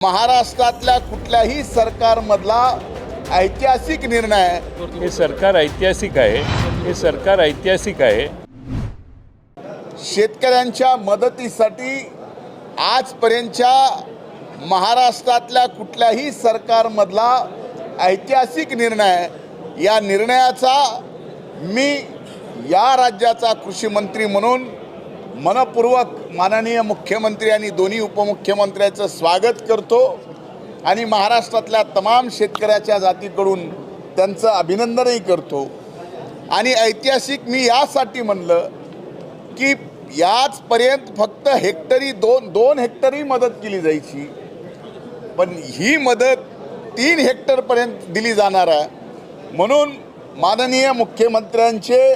महाराष्ट्रातल्या कुठल्याही सरकारमधला ऐतिहासिक निर्णय हे सरकार ऐतिहासिक आहे. हे सरकार ऐतिहासिक आहे. शेतकऱ्यांच्या मदतीसाठी आजपर्यंतच्या महाराष्ट्रातल्या कुठल्याही सरकारमधला ऐतिहासिक निर्णय या निर्णयाचा मी या राज्याचा कृषी मंत्री म्हणून मनपूर्वक माननीय मुख्यमंत्री आणि दोन्ही उपमुख्यमंत्र्याचं स्वागत करतो आणि महाराष्ट्रातल्या तमाम शेतकऱ्याच्या जातीकडून त्यांचं अभिनंदनही करतो. आणि ऐतिहासिक मी यासाठी म्हणलं की याचपर्यंत फक्त हेक्टरी दोन दोन हेक्टरी मदत केली जायची. पण ही मदत तीन हेक्टरपर्यंत दिली जाणार आहे. म्हणून माननीय मुख्यमंत्र्यांचे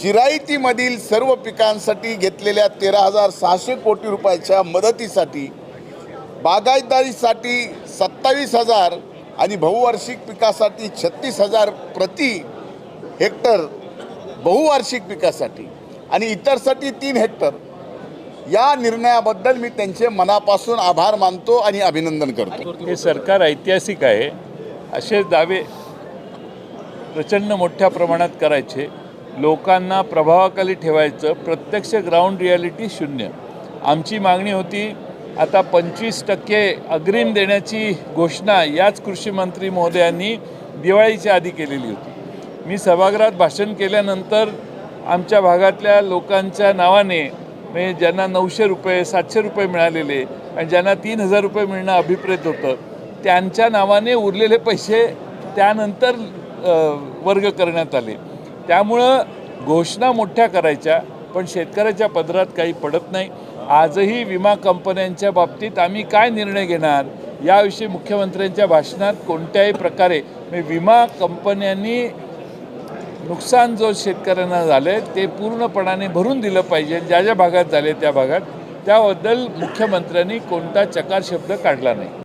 चिरायतीमधील सर्व पिकांसाठी घेतलेल्या तेरा हजार सहाशे कोटी रुपयाच्या मदतीसाठी बागायतदारीसाठी सत्तावीस हजार आणि बहुवार्षिक पिकासाठी छत्तीस हजार प्रति हेक्टर बहुवार्षिक पिकासाठी आणि इतरसाठी तीन हेक्टर. या निर्णयाबद्दल मी त्यांचे मनापासून आभार मानतो आणि अभिनंदन करतो. हे सरकार ऐतिहासिक आहे. असे दावे प्रचंड मोठ्या प्रमाणात करायचे. लोकांना प्रभावाखाली ठेवायचं प्रत्यक्ष ग्राउंड रियालिटी शून्य. आमची मागणी होती आता पंचवीस टक्के अग्रिम देण्याची घोषणा याच कृषी मंत्री महोदयांनी दिवाळीच्या आधी केलेली होती. मी सभागृहात भाषण केल्यानंतर आमच्या भागातल्या लोकांच्या नावाने म्हणजे ज्यांना नऊशे रुपये सातशे रुपये मिळालेले आणि ज्यांना तीन हजार रुपये मिळणं अभिप्रेत होतं त्यांच्या नावाने उरलेले पैसे त्यानंतर वर्ग करण्यात आले. त्यामुळं घोषणा मोठ्या करायच्या पण शेतकऱ्याच्या पदरात काही पडत नाही. आजही विमा कंपन्यांच्या बाबतीत आम्ही काय निर्णय घेणार? याविषयी मुख्यमंत्र्यांच्या भाषणात कोणत्याही प्रकारे मी विमा कंपन्यांनी नुकसान जो शेतकऱ्यांना झालं आहे ते पूर्णपणाने भरून दिलं पाहिजे. ज्या ज्या भागात झाले त्या भागात. त्याबद्दल मुख्यमंत्र्यांनी कोणता चकार शब्द काढला नाही.